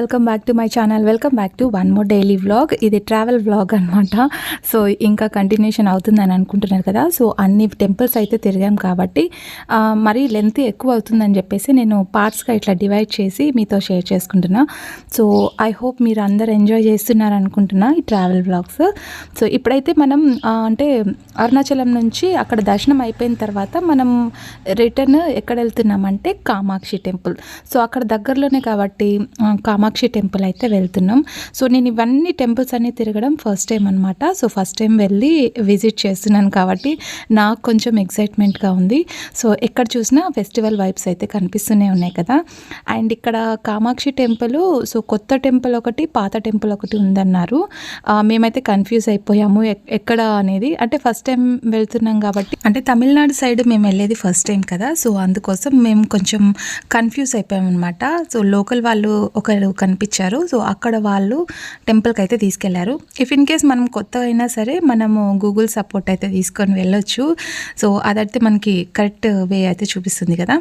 Welcome back to my channel. Welcome back to one more daily vlog. ఇది travel vlog అనమాట so ఇంకా continuation అవుతుందని అనుకుంటున్నారు కదా. సో అన్ని టెంపుల్స్ అయితే తిరిగాం కాబట్టి మరీ లెంత్ ఎక్కువ అవుతుందని చెప్పేసి నేను పార్ట్స్గా ఇట్లా డివైడ్ చేసి మీతో షేర్ చేసుకుంటున్నా. సో ఐ హోప్ మీరు అందరు ఎంజాయ్ చేస్తున్నారు అనుకుంటున్నా ఈ ట్రావెల్ వ్లాగ్స్. సో ఇప్పుడైతే మనం అంటే అరుణాచలం నుంచి అక్కడ దర్శనం అయిపోయిన తర్వాత మనం రిటర్న్ ఎక్కడ వెళ్తున్నామంటే కామాక్షి టెంపుల్. సో అక్కడ దగ్గరలోనే కాబట్టి కామాక్షి కామాక్షి టెంపుల్ అయితే వెళ్తున్నాం. సో నేను ఇవన్నీ టెంపుల్స్ అన్ని తిరగడం ఫస్ట్ టైం అనమాట సో ఫస్ట్ టైం వెళ్ళి విజిట్ చేస్తున్నాను కాబట్టి నాకు కొంచెం ఎక్సైట్మెంట్గా ఉంది. సో ఎక్కడ చూసినా ఫెస్టివల్ వైబ్స్ అయితే కనిపిస్తూనే ఉన్నాయి కదా. అండ్ ఇక్కడ కామాక్షి టెంపుల్ సో కొత్త టెంపుల్ ఒకటి పాత టెంపుల్ ఒకటి ఉందన్నారు. మేమైతే కన్ఫ్యూజ్ అయిపోయాము ఎక్- ఎక్కడ అనేది. అంటే ఫస్ట్ టైం వెళ్తున్నాం కాబట్టి. అంటే తమిళనాడు సైడ్ మేము వెళ్ళేది ఫస్ట్ టైం కదా. సో అందుకోసం మేము కొంచెం కన్ఫ్యూజ్ అయిపోయాం అనమాట సో లోకల్ వాళ్ళు ఒకరు కనిపించారు. సో అక్కడ వాళ్ళు టెంపుల్కి అయితే తీసుకెళ్ళారు. ఇఫ్ ఇన్ కేస్ మనం కొత్త అయినా సరే మనము గూగుల్ సపోర్ట్ అయితే తీసుకొని వెళ్ళొచ్చు. సో అదైతే మనకి కరెక్ట్ వే అయితే చూపిస్తుంది కదా.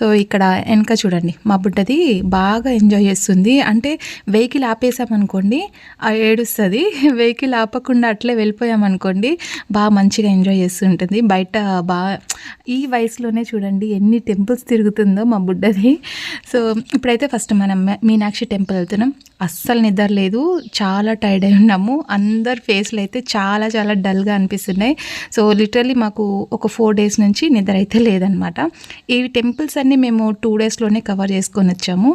సో ఇక్కడ వెనక చూడండి మా బుడ్డది బాగా ఎంజాయ్ చేస్తుంది. అంటే వెహికల్ ఆపేసామనుకోండి ఆ ఏడుస్తుంది. వెహికల్ ఆపకుండా అట్లే వెళ్ళిపోయామనుకోండి బాగా మంచిగా ఎంజాయ్ చేస్తుంటుంది. బయట బాగా ఈ వయసులోనే చూడండి ఎన్ని టెంపుల్స్ తిరుగుతుందో మా బుడ్డది. సో ఇప్పుడైతే ఫస్ట్ మనం మీనాక్షి టెంపుల్ వెళ్తున్నాం. అస్సలు నిద్ర లేదు. చాలా టైర్డ్ అయి ఉన్నాము. అందరి ఫేస్లు అయితే చాలా చాలా డల్గా అనిపిస్తున్నాయి. సో లిటరలీ మాకు ఒక ఫోర్ డేస్ నుంచి నిద్ర అయితే లేదనమాట ఈ టెంపుల్స్ అన్నీ మేము టూ డేస్లోనే కవర్ చేసుకొని వచ్చాము.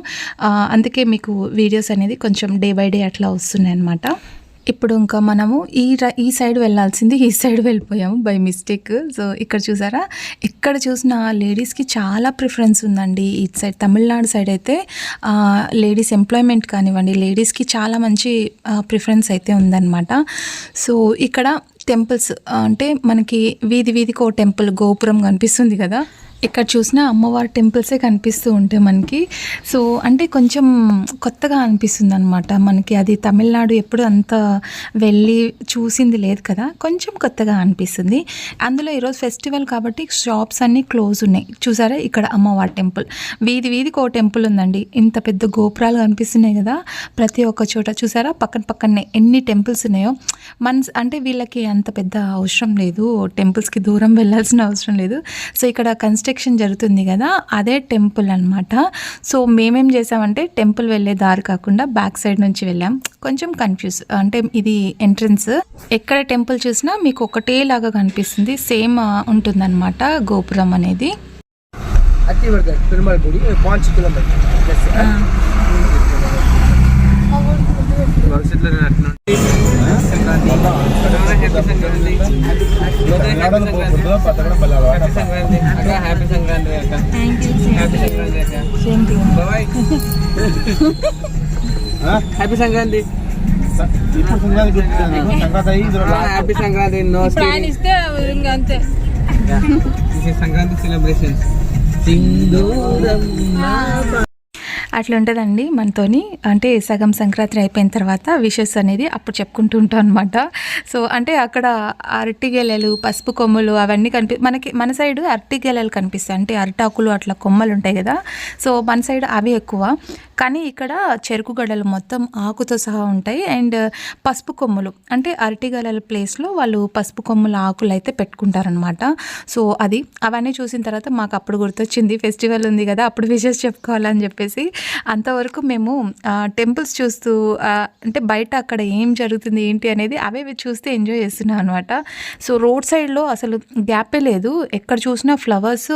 అందుకే మీకు వీడియోస్ అనేది కొంచెం డే బై డే అట్లా వస్తున్నాయి అనమాట ఇప్పుడు ఇంకా మనము ఈ ఈ సైడ్ వెళ్ళాల్సింది ఈ సైడ్ వెళ్ళిపోయాము బై మిస్టేక్. సో ఇక్కడ చూసారా? ఎక్కడ చూసిన లేడీస్కి చాలా ప్రిఫరెన్స్ ఉందండి. ఈ సైడ్ తమిళనాడు సైడ్ అయితే లేడీస్ ఎంప్లాయ్మెంట్ కానివ్వండి లేడీస్కి చాలా మంచి ప్రిఫరెన్స్ అయితే ఉందన్నమాట. సో ఇక్కడ టెంపుల్స్ అంటే మనకి వీధి వీధికి ఓ టెంపుల్ గోపురం కనిపిస్తుంది కదా? ఇక్కడ చూసినా అమ్మవారి టెంపుల్సే కనిపిస్తూ ఉంటాయి మనకి. సో అంటే కొంచెం కొత్తగా అనిపిస్తుంది అనమాట మనకి అది తమిళనాడు ఎప్పుడు అంత వెళ్ళి చూసింది లేదు కదా. కొంచెం కొత్తగా అనిపిస్తుంది. అందులో ఈరోజు ఫెస్టివల్ కాబట్టి షాప్స్ అన్నీ క్లోజ్ ఉన్నాయి. చూసారా? ఇక్కడ అమ్మవారి టెంపుల్. వీధి వీధికి ఓ టెంపుల్ ఉందండి. ఇంత పెద్ద గోపురాలు కనిపిస్తున్నాయి కదా. ప్రతి ఒక్క చోట చూసారా? పక్కన పక్కనే ఎన్ని టెంపుల్స్ ఉన్నాయో. మన అంటే వీళ్ళకి అంత పెద్ద అవసరం లేదు. టెంపుల్స్కి దూరం వెళ్ళాల్సిన అవసరం లేదు. సో ఇక్కడ కన్స్ట్రక్షన్ జరుగుతుంది కదా అదే టెంపుల్ అనమాట సో మేమేం చేసామంటే టెంపుల్ వెళ్ళే దారి కాకుండా బ్యాక్ సైడ్ నుంచి వెళ్ళాం. కొంచెం కన్ఫ్యూజ్ అంటే ఇది ఎంట్రన్స్ ఎక్కడ టెంపుల్ చూసినా మీకు ఒకటే లాగా కనిపిస్తుంది సేమ్ ఉంటుందన్నమాట గోపురం అనేది. హ్యాపీ సంక్రాంతి అక్క హ్యాపీ సంక్రాంతి అక్క హ్యాపీ సంక్రాంతి అక్క happy Sankranti happy Sankranti no అంతే సంక్రాంతి సింధూరం అట్లా ఉంటుందండి మనతోని. అంటే సగం సంక్రాంతి అయిపోయిన తర్వాత విషెస్ అనేది అప్పుడు చెప్పుకుంటూ ఉంటాం అనమాట సో అంటే అక్కడ అరటిగెలలు పసుపు కొమ్మలు అవన్నీ కనిపి మనకి మన సైడ్ అరటిగెలలు కనిపిస్తాయి. అంటే అరటాకులు అట్లా కొమ్మలు ఉంటాయి కదా. సో మన సైడ్ అవి ఎక్కువ. కానీ ఇక్కడ చెరుకు గడలు మొత్తం ఆకుతో సహా ఉంటాయి. అండ్ పసుపు కొమ్ములు అంటే అరటిగడల ప్లేస్లో వాళ్ళు పసుపు కొమ్ముల ఆకులు అయితే పెట్టుకుంటారనమాట సో అది అవన్నీ చూసిన తర్వాత మాకు అప్పుడు గుర్తొచ్చింది. ఫెస్టివల్ ఉంది కదా అప్పుడు విషెస్ చెప్పుకోవాలని చెప్పేసి. అంతవరకు మేము టెంపుల్స్ చూస్తూ అంటే బయట అక్కడ ఏం జరుగుతుంది ఏంటి అనేది అవే చూస్తే ఎంజాయ్ చేస్తున్నాం అనమాట సో రోడ్ సైడ్లో అసలు గ్యాపే లేదు. ఎక్కడ చూసినా ఫ్లవర్స్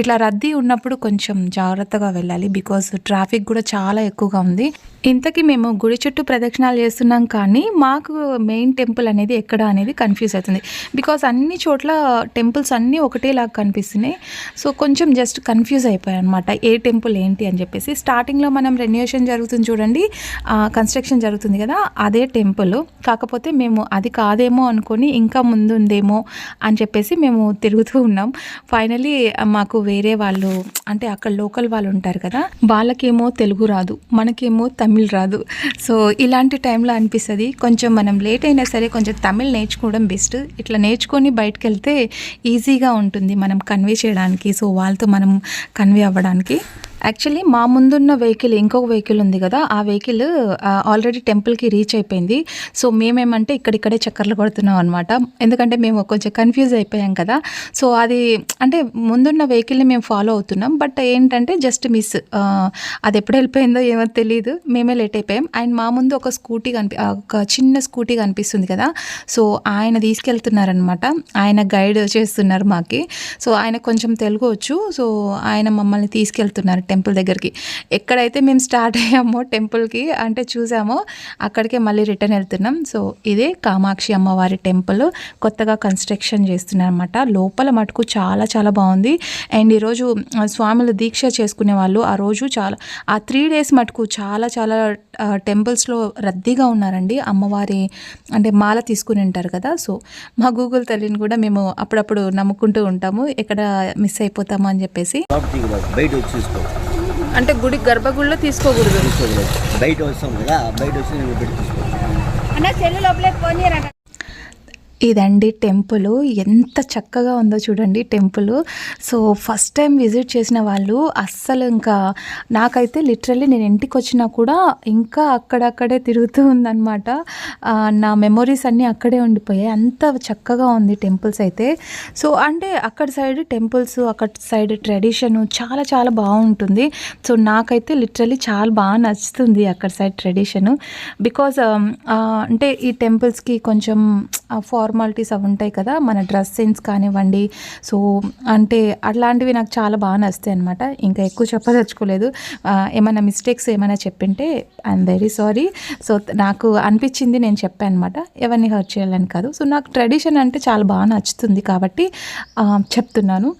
ఇట్లా రద్దీ ఉన్నప్పుడు కొంచెం జాగ్రత్తగా వెళ్ళాలి. బికాస్ ట్రాఫిక్ కూడా చాలా చాలా ఎక్కువగా ఉంది. ఇంతకీ మేము గుడి చుట్టూ ప్రదక్షిణాలు చేస్తున్నాం కానీ మాకు మెయిన్ టెంపుల్ అనేది ఎక్కడ అనేది కన్ఫ్యూజ్ అవుతుంది. బికాస్ అన్ని చోట్ల టెంపుల్స్ అన్నీ ఒకటేలాగా కనిపిస్తున్నాయి. సో కొంచెం జస్ట్ కన్ఫ్యూజ్ అయిపోయాయి అనమాట ఏ టెంపుల్ ఏంటి అని చెప్పేసి. స్టార్టింగ్లో మనం రెన్యువేషన్ జరుగుతుంది చూడండి. కన్స్ట్రక్షన్ జరుగుతుంది కదా అదే టెంపుల్. కాకపోతే మేము అది కాదేమో అనుకొని ఇంకా ముందు ఉందేమో అని చెప్పేసి మేము తిరుగుతూ ఉన్నాం. ఫైనలీ మాకు వేరే వాళ్ళు అంటే అక్కడ లోకల్ వాళ్ళు ఉంటారు కదా వాళ్ళకేమో తెలుగు రాదు. మనకేమో తమిళ రాదు. సో ఇలాంటి టైంలో అనిపిస్తుంది కొంచెం మనం లేట్ అయినా సరే కొంచెం తమిళ్ నేర్చుకోవడం బెస్ట్. ఇట్లా నేర్చుకొని బయటకు వెళ్తే ఈజీగా ఉంటుంది మనం కన్వే చేయడానికి. సో వాళ్ళతో మనం కన్వే అవ్వడానికి. యాక్చువల్లీ మా ముందున్న వెహికల్ ఇంకొక వెహికల్ ఉంది కదా ఆ వెహికల్ ఆల్రెడీ టెంపుల్కి రీచ్ అయిపోయింది. సో మేమేమంటే ఇక్కడిక్కడే చక్కర్లు కొడుతున్నాం అనమాట ఎందుకంటే మేము కొంచెం కన్ఫ్యూజ్ అయిపోయాం కదా. సో అది అంటే ముందున్న వెహికల్ని మేము ఫాలో అవుతున్నాం. బట్ ఏంటంటే జస్ట్ మిస్ అది ఎప్పుడు వెళ్ళిపోయిందో ఏమో తెలియదు మేమే లేట్ అయిపోయాం. అండ్ మా ముందు ఒక స్కూటీ కనిపి ఒక చిన్న స్కూటీ కనిపిస్తుంది కదా. సో ఆయన తీసుకెళ్తున్నారనమాట ఆయన గైడ్ చేస్తున్నారు మాకి. సో ఆయన కొంచెం తెలుగు వచ్చు. సో ఆయన మమ్మల్ని తీసుకెళ్తున్నారు. టెంపుల్ దగ్గరికి. ఎక్కడైతే మేము స్టార్ట్ అయ్యామో టెంపుల్కి అంటే చూసామో అక్కడికే మళ్ళీ రిటర్న్ వెళ్తున్నాం. సో ఇదే కామాక్షి అమ్మవారి టెంపుల్. కొత్తగా కన్స్ట్రక్షన్ చేస్తున్నారు అనమాట లోపల మటుకు చాలా చాలా బాగుంది. అండ్ ఈరోజు స్వాములు దీక్ష చేసుకునే వాళ్ళు ఆ రోజు చాలా ఆ త్రీ డేస్ మటుకు చాలా చాలా టెంపుల్స్లో రద్దీగా ఉన్నారండి. అమ్మవారి అంటే మాల తీసుకుని ఉంటారు కదా. సో మా గూగుల్ తల్లిని కూడా మేము అప్పుడప్పుడు నమ్ముకుంటూ ఉంటాము. ఎక్కడ మిస్ అయిపోతామో అని చెప్పేసి. బయట వచ్చి అంటే గుడి గర్భగుడిలో తీసుకోకూడదు. బయట వస్తాం కదా బయట నేను పెట్టి తీసుకో. ఇదండి టెంపుల్. ఎంత చక్కగా ఉందో చూడండి temple. So first time visit చేసిన వాళ్ళు అస్సలు ఇంకా నాకైతే లిటరల్లీ నేను ఇంటికి వచ్చినా కూడా ఇంకా అక్కడక్కడే తిరుగుతూ ఉందన్నమాట. నా మెమొరీస్ అన్నీ అక్కడే ఉండిపోయాయి. అంత చక్కగా ఉంది టెంపుల్స్ అయితే. సో అంటే అక్కడ సైడ్ టెంపుల్స్ అక్కడ సైడ్ ట్రెడిషన్ చాలా చాలా బాగుంటుంది. సో నాకైతే లిటరల్లీ చాలా బాగా నచ్చుతుంది అక్కడ సైడ్ ట్రెడిషన్. బికాజ్ అంటే ఈ టెంపుల్స్కి కొంచెం ఫార్మాలిటీస్ అవి ఉంటాయి కదా మన డ్రెస్ సెన్స్ కానివ్వండి. సో అంటే అట్లాంటివి నాకు చాలా బాగా నచ్చుతాయి అనమాట ఇంకా ఎక్కువ చెప్పదలుచుకోలేదు. ఏమైనా మిస్టేక్స్ ఏమైనా చెప్పింటే ఐఎమ్ వెరీ సారీ సో నాకు అనిపించింది నేను చెప్పాను అనమాట ఎవరిని హర్ట్ చేయాలని కాదు. సో నాకు ట్రెడిషన్ అంటే చాలా బాగా నచ్చుతుంది కాబట్టి చెప్తున్నాను.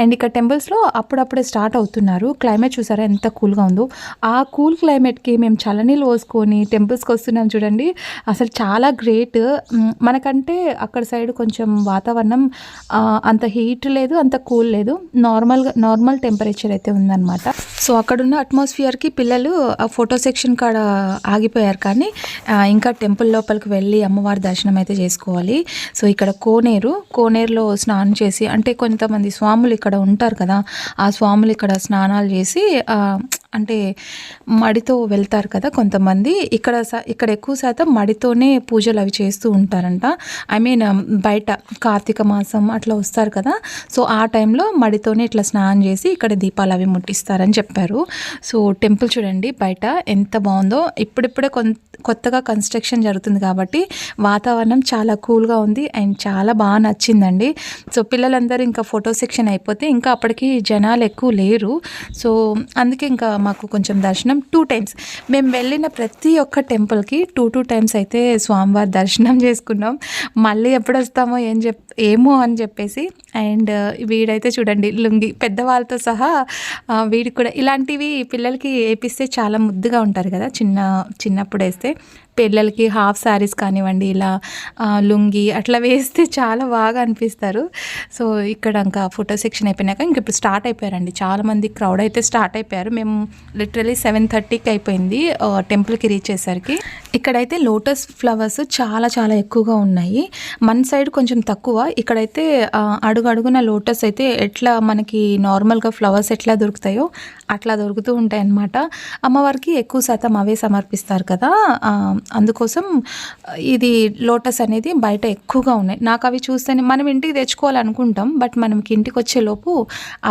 అండ్ ఇక్కడ టెంపుల్స్లో అప్పుడప్పుడే స్టార్ట్ అవుతున్నారు. క్లైమేట్ చూసారా ఎంత కూల్గా ఉందో. ఆ కూల్ క్లైమేట్కి మేము చల్లనీళ్ళు పోసుకొని టెంపుల్స్కి వస్తున్నాం చూడండి. అసలు చాలా గ్రేట్ మనకంటే అక్కడ సైడ్ కొంచెం వాతావరణం అంత హీట్ లేదు అంత కూల్ లేదు. నార్మల్గా నార్మల్ టెంపరేచర్ అయితే ఉందన్నమాట. సో అక్కడున్న అట్మాస్ఫియర్కి పిల్లలు ఆ ఫోటో సెక్షన్ కాడ ఆగిపోయారు కానీ ఇంకా టెంపుల్ లోపలికి వెళ్ళి అమ్మవారి దర్శనం అయితే చేసుకోవాలి. సో ఇక్కడ కోనేరు కోనేరులో స్నానం చేసి అంటే కొంతమంది స్వాములు ఇక్కడ ఉంటారు కదా ఆ స్వాములు ఇక్కడ స్నానాలు చేసి అంటే మడితో వెళ్తారు కదా కొంతమంది. ఇక్కడ ఇక్కడ ఎక్కువ శాతం మడితోనే పూజలు అవి చేస్తూ ఉంటారంట. ఐ మీన్ బయట కార్తీక మాసం అట్లా వస్తారు కదా. సో ఆ టైంలో మడితోనే ఇట్లా స్నానం చేసి ఇక్కడ దీపాలు అవి ముట్టిస్తారని చెప్పారు. సో టెంపుల్ చూడండి బయట ఎంత బాగుందో. ఇప్పుడిప్పుడే కొత్తగా కన్స్ట్రక్షన్ జరుగుతుంది కాబట్టి వాతావరణం చాలా కూల్గా ఉంది అండ్ చాలా బాగా నచ్చిందండి. సో పిల్లలందరూ ఇంకా ఫోటో సెక్షన్ అయిపోతే ఇంకా అప్పటికి జనాలు ఎక్కువ లేరు. సో అందుకే ఇంకా మాకు కొంచెం దర్శనం టూ టైమ్స్ మేము వెళ్ళిన ప్రతి ఒక్క టెంపుల్కి టూ టూ టైమ్స్ అయితే స్వామివారి దర్శనం చేసుకున్నాం. మళ్ళీ ఎప్పుడు వస్తామో ఏం చెప్ ఏమో అని చెప్పేసి అండ్ వీడైతే చూడండి లుంగి పెద్దవాళ్ళతో సహా వీడికి కూడా ఇలాంటివి పిల్లలకి వేపిస్తే చాలా ముద్దుగా ఉంటారు కదా చిన్న చిన్నప్పుడు వేస్తే పిల్లలకి హాఫ్ శారీస్ కానివ్వండి ఇలా లుంగి అట్లా వేస్తే చాలా బాగా అనిపిస్తారు. సో ఇక్కడ ఇంకా ఫోటో సెక్షన్ అయిపోయినాక ఇంక ఇప్పుడు స్టార్ట్ అయిపోయారండి. చాలామంది క్రౌడ్ అయితే స్టార్ట్ అయిపోయారు. మేము లిటరలీ సెవెన్ థర్టీకి అయిపోయింది టెంపుల్కి రీచ్ అయ్యేసరికి. ఇక్కడైతే లోటస్ ఫ్లవర్స్ చాలా చాలా ఎక్కువగా ఉన్నాయి. మన సైడ్ కొంచెం తక్కువ. ఇక్కడైతే ఆ, అడుగు అడుగున లోటస్ అయితే ఎట్లా మనకి నార్మల్గా ఫ్లవర్స్ ఎట్లా దొరుకుతాయో అట్లా దొరుకుతూ ఉంటాయి అన్నమాట అమ్మవారికి ఎక్కువ శాతం అవే సమర్పిస్తారు కదా. అందుకోసం ఇది లోటస్ అనేది బయట ఎక్కువగా ఉన్నాయి. నాకు అవి చూస్తేనే మనం ఇంటికి తెచ్చుకోవాలనుకుంటాం బట్ మనకి ఇంటికి వచ్చేలోపు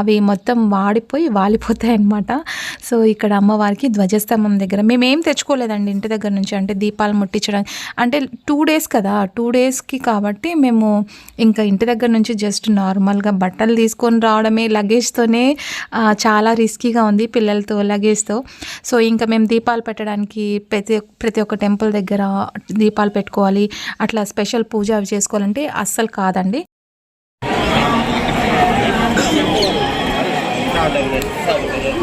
అవి మొత్తం వాడిపోయి వాలిపోతాయి అన్నమాట సో ఇక్కడ అమ్మవారికి ధ్వజస్తంభం దగ్గర మేము ఏం తెచ్చుకోలేదండి ఇంటి దగ్గర నుంచి. అంటే దీపాలు ముట్టించడానికి. అంటే టూ డేస్ కదా టూ డేస్కి కాబట్టి మేము ఇంకా ఇంటి దగ్గర నుంచి జస్ట్ నార్మల్గా బట్టలు తీసుకొని రావడమే లగేజ్తోనే చాలా రిస్కీగా ఉంది పిల్లలతో లగేజ్తో సో ఇంకా మేము దీపాలు పెట్టడానికి ప్రతి ప్రతి ఒక్క టెంపుల్ దగ్గర దీపాలు పెట్టుకోవాలి. అట్లా స్పెషల్ పూజ అవి చేసుకోవాలంటే అస్సలు కాదండి. ആളുകൾ സൗകര്യം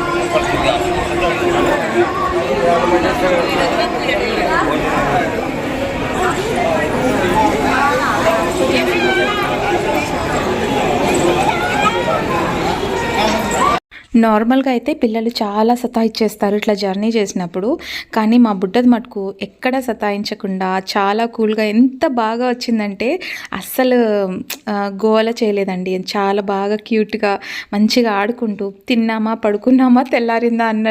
Thank you. నార్మల్గా అయితే పిల్లలు చాలా సతాయిచ్చేస్తారు ఇట్లా జర్నీ చేసినప్పుడు. కానీ మా బుడ్డది మటుకు ఎక్కడ సతాయించకుండా చాలా కూల్గా ఎంత బాగా వచ్చిందంటే అస్సలు గోల చేయలేదండి. చాలా బాగా క్యూట్గా మంచిగా ఆడుకుంటూ తిన్నామా పడుకున్నామా తెల్లారిందా అన్న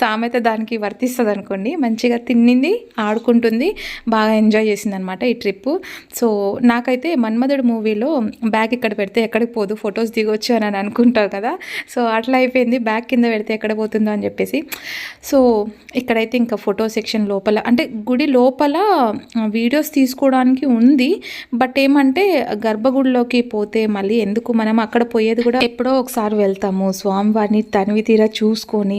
సామెత దానికి వర్తిస్తుంది అనుకోండి మంచిగా తిన్నింది ఆడుకుంటుంది బాగా ఎంజాయ్ చేసింది అనమాట ఈ ట్రిప్ సో నాకైతే మన్మధుడు మూవీలో బ్యాగ్ ఇక్కడ పెడితే ఎక్కడికి పోదు ఫొటోస్ దిగొచ్చు అని అని అనుకుంటావు కదా. సో అట్లా అయిపోయింది బ్యాగ్ కింద పెడితే ఎక్కడ పోతుందో అని చెప్పేసి. సో ఇక్కడైతే ఇంకా ఫోటో సెక్షన్ లోపల అంటే గుడి లోపల వీడియోస్ తీసుకోవడానికి ఉంది. బట్ ఏమంటే గర్భగుడిలోకి పోతే మళ్ళీ ఎందుకు మనం అక్కడ పోయేది కూడా ఎప్పుడో ఒకసారి వెళ్తాము. స్వామివారిని తనివి తీరా చూసుకొని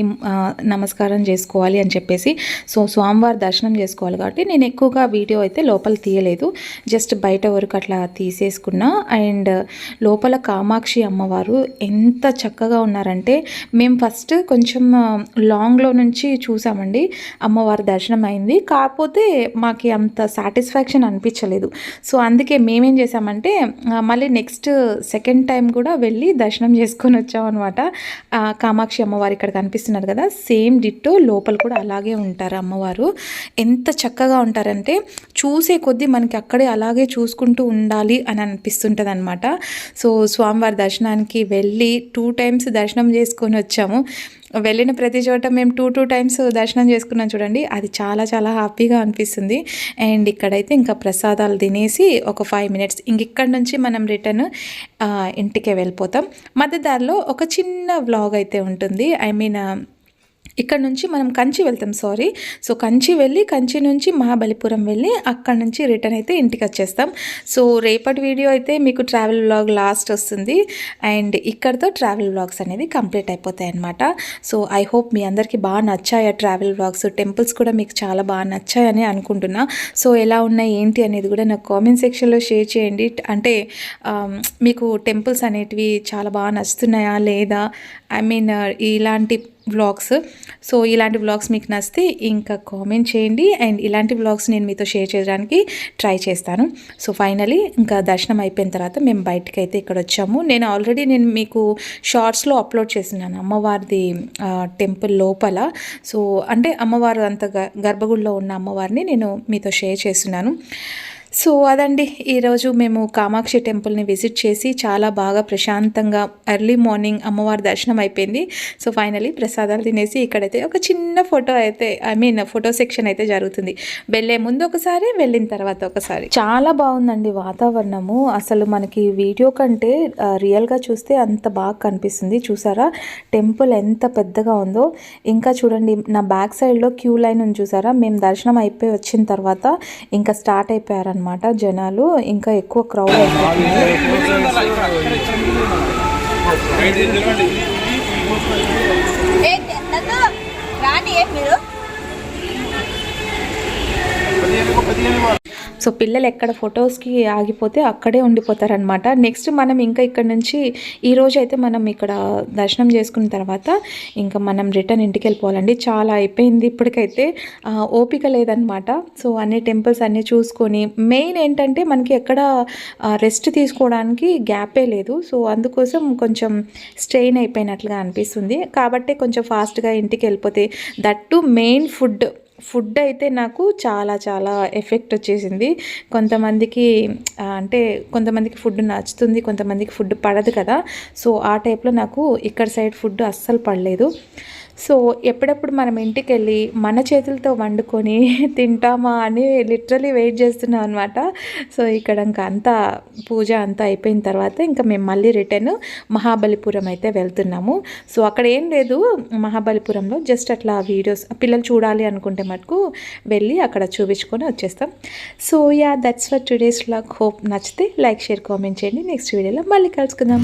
నమస్కారం చేసుకోవాలి అని చెప్పేసి. సో స్వామివారి దర్శనం చేసుకోవాలి కాబట్టి నేను ఎక్కువగా వీడియో అయితే లోపల తీయలేదు. జస్ట్ బయట వరకు అట్లా తీసేసుకున్నా. అండ్ లోపల కామాక్షి అమ్మవారు ఎంత చక్కగా ఉన్నారంటే మేము ఫస్ట్ కొంచెం లాంగ్లో నుంచి చూసామండి. అమ్మవారి దర్శనం అయింది. కాకపోతే మాకు అంత సాటిస్ఫాక్షన్ అనిపించలేదు. సో అందుకే మేమేం చేసామంటే మళ్ళీ నెక్స్ట్ సెకండ్ టైం కూడా వెళ్ళి దర్శనం చేసుకొని వచ్చామన్నమాట కామాక్షి అమ్మవారు ఇక్కడ కనిపిస్తున్నారు కదా సేమ్ డిట్టో లోపల కూడా అలాగే ఉంటారు అమ్మవారు. ఎంత చక్కగా ఉంటారంటే చూసే కొద్దీ మనకి అక్కడే అలాగే చూసుకుంటూ ఉండాలి అని అనిపిస్తుంటుంది అనమాట సో స్వామివారి దర్శనానికి వెళ్ళి టూ టైమ్స్ దర్శనం చేసుకొని వచ్చాము. వెళ్ళిన ప్రతి చోట మేము టూ టూ టైమ్స్ దర్శనం చేసుకున్నాం చూడండి. అది చాలా చాలా హ్యాపీగా అనిపిస్తుంది. అండ్ ఇక్కడైతే ఇంకా ప్రసాదాలు తినేసి ఒక ఫైవ్ మినిట్స్ ఇంక ఇక్కడ నుంచి మనం రిటర్న్ ఇంటికే వెళ్ళిపోతాం. మధ్య దారిలో ఒక చిన్న వ్లాగ్ అయితే ఉంటుంది. ఐ మీన్ ఇక్కడ నుంచి మనం కంచి వెళ్తాం సారీ సో కంచి వెళ్ళి కంచి నుంచి మహాబలిపురం వెళ్ళి అక్కడ నుంచి రిటర్న్ అయితే ఇంటికి వచ్చేస్తాం. సో రేపటి వీడియో అయితే మీకు ట్రావెల్ బ్లాగ్ లాస్ట్ వస్తుంది. అండ్ ఇక్కడతో ట్రావెల్ వ్లాగ్స్ అనేది కంప్లీట్ అయిపోతాయి అనమాట సో ఐ హోప్ మీ అందరికీ బాగా నచ్చాయి ట్రావెల్ బ్లాగ్స్ టెంపుల్స్ కూడా మీకు చాలా బాగా నచ్చాయని అనుకుంటున్నా. సో ఎలా ఉన్నాయి ఏంటి అనేది కూడా నాకు కామెంట్ సెక్షన్లో షేర్ చేయండి. అంటే um, మీకు టెంపుల్స్ అనేటివి చాలా బాగా నచ్చుతున్నాయా లేదా? ఐ మీన్ uh, ఇలాంటి వ్లాగ్స్ సో ఇలాంటి వ్లాగ్స్ మీకు నచ్చితే ఇంకా కామెంట్ చేయండి అండ్ ఇలాంటి వ్లాగ్స్ నేను మీతో షేర్ చేయడానికి ట్రై చేస్తాను. సో ఫైనలీ ఇంకా దర్శనం అయిపోయిన తర్వాత మేము బయటకు అయితే ఇక్కడ వచ్చాము. నేను ఆల్రెడీ నేను మీకు షార్ట్స్లో అప్లోడ్ చేస్తున్నాను అమ్మవారిది టెంపుల్ లోపల. సో అంటే అమ్మవారు అంత గ- గర్భగుడిలో ఉన్న అమ్మవారిని నేను మీతో షేర్ చేస్తున్నాను. సో అదండి. ఈరోజు మేము కామాక్షి టెంపుల్ని విజిట్ చేసి చాలా బాగా ప్రశాంతంగా ఎర్లీ మార్నింగ్ అమ్మవారి దర్శనం అయిపోయింది. సో ఫైనలీ ప్రసాదాలు తినేసి ఇక్కడైతే ఒక చిన్న ఫోటో అయితే ఐ మీన్ ఫోటో సెక్షన్ అయితే జరుగుతుంది. వెళ్ళే ముందు ఒకసారి వెళ్ళిన తర్వాత ఒకసారి. చాలా బాగుందండి వాతావరణము. అసలు మనకి వీడియో కంటే రియల్గా చూస్తే అంత బాగా కనిపిస్తుంది. చూసారా? టెంపుల్ ఎంత పెద్దగా ఉందో. ఇంకా చూడండి నా బ్యాక్ సైడ్లో క్యూ లైన్ ఉంది చూసారా? మేము దర్శనం అయిపోయి వచ్చిన తర్వాత ఇంకా స్టార్ట్ అనమాట జనాలు ఇంకా ఎక్కువ క్రౌడ్ అయిపోతుంది సో పిల్లలు ఎక్కడ ఫొటోస్కి ఆగిపోతే అక్కడే ఉండిపోతారనమాట నెక్స్ట్ మనం ఇంకా ఇక్కడ నుంచి ఈరోజు అయితే మనం ఇక్కడ దర్శనం చేసుకున్న తర్వాత ఇంకా మనం రిటర్న్ ఇంటికి వెళ్ళిపోవాలండి. చాలా అయిపోయింది ఇప్పటికైతే. ఓపిక లేదనమాట సో అన్ని టెంపుల్స్ అన్నీ చూసుకొని మెయిన్ ఏంటంటే మనకి ఎక్కడ రెస్ట్ తీసుకోవడానికి గ్యాపే లేదు. సో అందుకోసం కొంచెం స్ట్రెయిన్ అయిపోయినట్లుగా అనిపిస్తుంది. కాబట్టి కొంచెం ఫాస్ట్గా ఇంటికి వెళ్ళిపోతే దట్టు మెయిన్ ఫుడ్ ఫుడ్ అయితే నాకు చాలా చాలా ఎఫెక్ట్ వచ్చేసింది. కొంతమందికి అంటే కొంతమందికి ఫుడ్ నచ్చుతుంది కొంతమందికి ఫుడ్ పడదు కదా. సో ఆ టైప్లో నాకు ఇక్కడ సైడ్ ఫుడ్ అస్సలు పడలేదు. సో ఎప్పుడప్పుడు మనం ఇంటికి వెళ్ళి మన చేతులతో వండుకొని తింటామా అని లిటరలీ వెయిట్ చేస్తున్నాం అనమాట సో ఇక్కడ ఇంకా అంతా పూజ అంతా అయిపోయిన తర్వాత ఇంకా మేము మళ్ళీ రిటర్న్ మహాబలిపురం అయితే వెళ్తున్నాము. సో అక్కడ ఏం లేదు మహాబలిపురంలో జస్ట్ అట్లా వీడియోస్ పిల్లలు చూడాలి అనుకుంటే మటుకు వెళ్ళి అక్కడ చూపించుకొని వచ్చేస్తాం. So ya that's for today's log hope నచ్చితే లైక్ షేర్ కామెంట్ చేయండి. నెక్స్ట్ వీడియోలో మళ్ళీ కలుసుకుందాం.